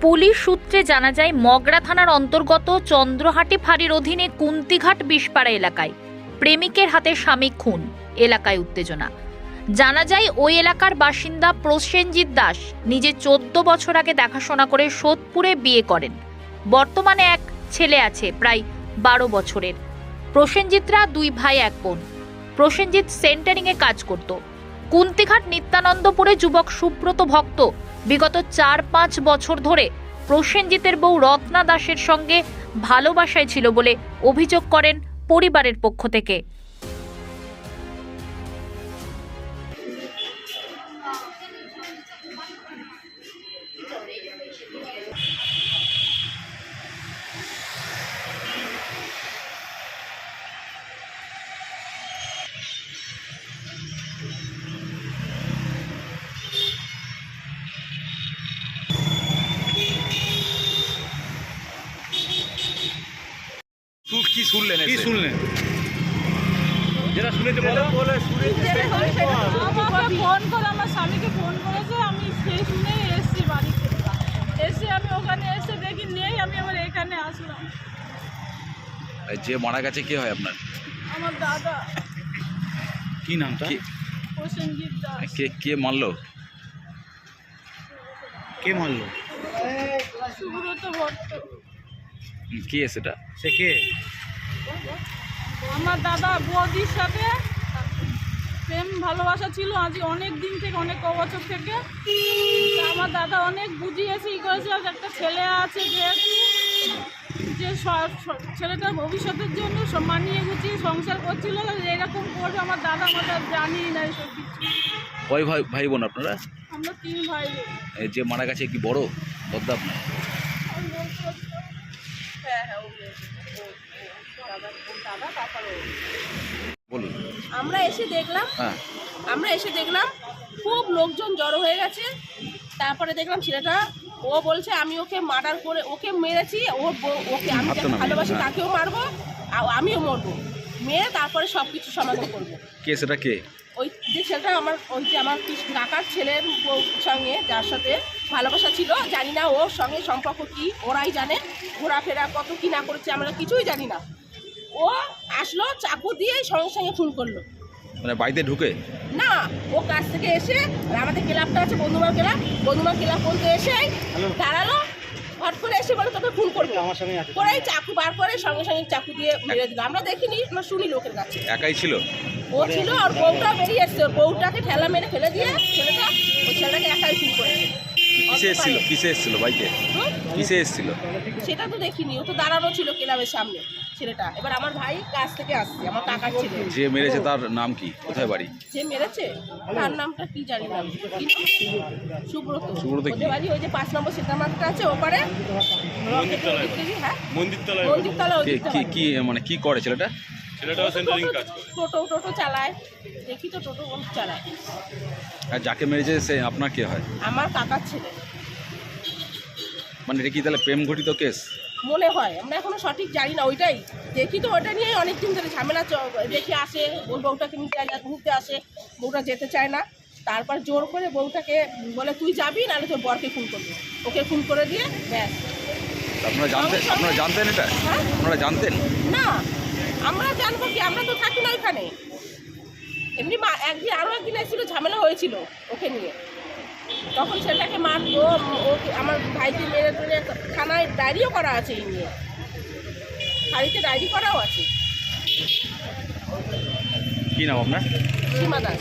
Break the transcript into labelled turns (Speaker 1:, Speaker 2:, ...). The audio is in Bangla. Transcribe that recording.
Speaker 1: পুলিশ সূত্রে জানা যায়, মগরা থানার অন্তর্গত চন্দ্রহাটি ফাঁড়ির অধীনে কুন্তিঘাট বিষপাড়া এলাকায় প্রেমিকের হাতে স্বামী খুন, এলাকায় উত্তেজনা। জানা যায়, ওই এলাকার বাসিন্দা প্রসেনজিৎ দাস নিজে চোদ্দ বছর আগে দেখাশোনা করে সোদপুরে বিয়ে করেন। বর্তমানে এক ছেলে আছে, প্রায় বারো বছরের। প্রসেনজিৎরা দুই ভাই, এক বোন। প্রসেনজিৎ সেন্টারিংয়ে কাজ করত। কুন্তিঘাট নিত্যানন্দপুরে যুবক সুব্রত ভক্ত। বিগত চার পাঁচ বছর ধরে প্রসেনজিতের বউ রত্না দাসের সঙ্গে ভালোবাসায় ছিল বলে অভিযোগ করেন পরিবারের পক্ষ থেকে।
Speaker 2: কি শুনলেন
Speaker 3: কি শুনলেন? যেটা শুনেছে বলো।
Speaker 4: ফোন করে আমার স্বামীকে ফোন করেছে আমি সেই শুনেই এসেছি বাড়িতে এসে আমি ওখানে এসে দেখি নেই আমি আবার এখানে আসলাম।
Speaker 2: যে মারা গেছে কে হয় আপনার?
Speaker 4: আমার দাদা।
Speaker 3: কি নামটা
Speaker 2: কি-
Speaker 4: প্রসেনজিৎ দাস।
Speaker 2: কে কে মারলো?
Speaker 3: কে মারলো?
Speaker 4: সুব্রত ভট্ট।
Speaker 2: কে সেটা?
Speaker 3: সে কে?
Speaker 4: আমার দাদা বৌদির সাথে প্রেম ভালোবাসা ছিল আজ অনেক দিন থেকে অনেক ক বছর থেকে। আমার দাদা অনেক বুঝিয়েছে ই করেছে একটা ছেলে আছে যেহেতু যে ছেলেটার ভবিষ্যতের জন্য সব মানিয়ে গুছিয়ে সংসার করছিল এরকম করবে আমার দাদা আমাদের জানি না এসব কিছু
Speaker 2: কয় ভাই ভাই বোন আপনারা?
Speaker 4: আমরা তিন ভাই বোন।
Speaker 2: এই যে মারা গেছে কি বড়? বদ্দা আপনার?
Speaker 5: আমরা এসে দেখলাম
Speaker 2: হ্যাঁ।
Speaker 5: আমরা এসে দেখলাম খুব লোকজন জড়ো হয়ে গেছে। তারপরে দেখলাম ছেলেটা ও বলছে আমি ওকে মার্ডার করে ওকে মেরেছি ও ওকে আমি ভালোবাসি
Speaker 2: হ্যাঁ।
Speaker 5: তাকেও মারবো আর আমিও মরবো। মেরে তারপরে সব কিছু সমাধান করব।
Speaker 2: কে সেটা কে?
Speaker 5: ওই যে ছেলেটা আমার ওই যে আমার কাকার ছেলের সঙ্গে যার সাথে ভালোবাসা ছিল জানি না ওর সঙ্গে সম্পর্ক কি ওরাই জানে ঘোরাফেরা কত কি না করেছে আমরা কিছুই জানি না। ও আসলো চাকু দিয়ে সঙ্গে সঙ্গে খুন করল।
Speaker 2: মানে বাড়িতে ঢুকে?
Speaker 5: না ও কাছ থেকে এসে আমাদের ক্লাবটা আছে বন্ধুমার ক্লাব বন্ধুমার ক্লাব বলতে এসে দাঁড়াল হট করে এসে বলে তোকে খুন করবে।
Speaker 3: আমার সঙ্গে আছে।
Speaker 5: করে চাকু বার করে সঙ্গে সঙ্গে চাকু দিয়ে মেরে দিল। আমরা দেখিনি আমরা শুনি লোকের কাছে।
Speaker 2: একাই ছিল?
Speaker 5: ও ছিল আর বউটা বেরিয়ে এসছে। ওর বউটাকে ঠেলা মেরে ফেলে দিয়ে ছেলেটা ওই ছেলেটাকে একাই খুন করেছে
Speaker 2: কিসে এসেছিল? কিসে এসেছিল বাইকে? কিসে এসেছিল?
Speaker 5: সেটা তো দেখিনি। ও তো দাঁড়ানো ছিল ক্লাবের সামনে ছেলেটা। এবার আমার ভাই কাছ থেকে আসছে আমার কাকার ছেলে।
Speaker 2: যে মেরেছে তার নাম কি? কোথায় বাড়ি?
Speaker 5: যে মেরেছে তার নামটা কি জানি না। নাম? সুব্রত।
Speaker 2: সুব্রত কি?
Speaker 5: বাড়ি ওই যে পাঁচ নম্বর মার্কেট আছে ওপারে। হ্যাঁ?
Speaker 3: মন্দিরতলায়।
Speaker 5: মন্দিরতলা ওই
Speaker 2: কি কি মানে কি করে ছেলেটা?
Speaker 3: ছেলেটাও সেন্টারিং কাজ করে।
Speaker 5: টোটো টোটো চালায়। দেখি তো টোটো চালায়।
Speaker 2: আর যাকে মেরেছে সে আপনার কে হয়?
Speaker 5: আমার কাকার ছেলে।
Speaker 2: মানে এটা কি তাহলে প্রেম ঘটিত কেস?
Speaker 5: মনে হয়। আমরা এখনও সঠিক জানি না ওইটাই। দেখি তো ওটা নিয়েই অনেক দিন ধরে ঝামেলা চ- দেখি আসে। ওর বউটাকে নিতে নিতে আসে। বউটা যেতে চায় না। তারপর জোর করে বউটাকে বলে তুই যাবি? নাহলে তোর বরকে খুন করবি। ওকে খুন করে দিয়ে ব্যাস।
Speaker 2: আপনারা জানতেন আপনারা জানতেন এটা?
Speaker 5: হ্যাঁ?
Speaker 2: আপনারা জানতেন?
Speaker 5: না। আমরা জানব কি? আমরা তো থাকি না ওইখানে এমনি মা একদিন আরও একদিন এসেছিল ঝামেলা হয়েছিল ওকে নিয়ে। তখন সেটাকে মারতো ওকে আমার ভাইকে মেরে টেরে থানায় ডায়েরিও করা আছে এই নিয়ে। বাড়িতে ডায়েরি করাও আছে।
Speaker 2: কি নাম আপনার?
Speaker 5: সীমা দাস।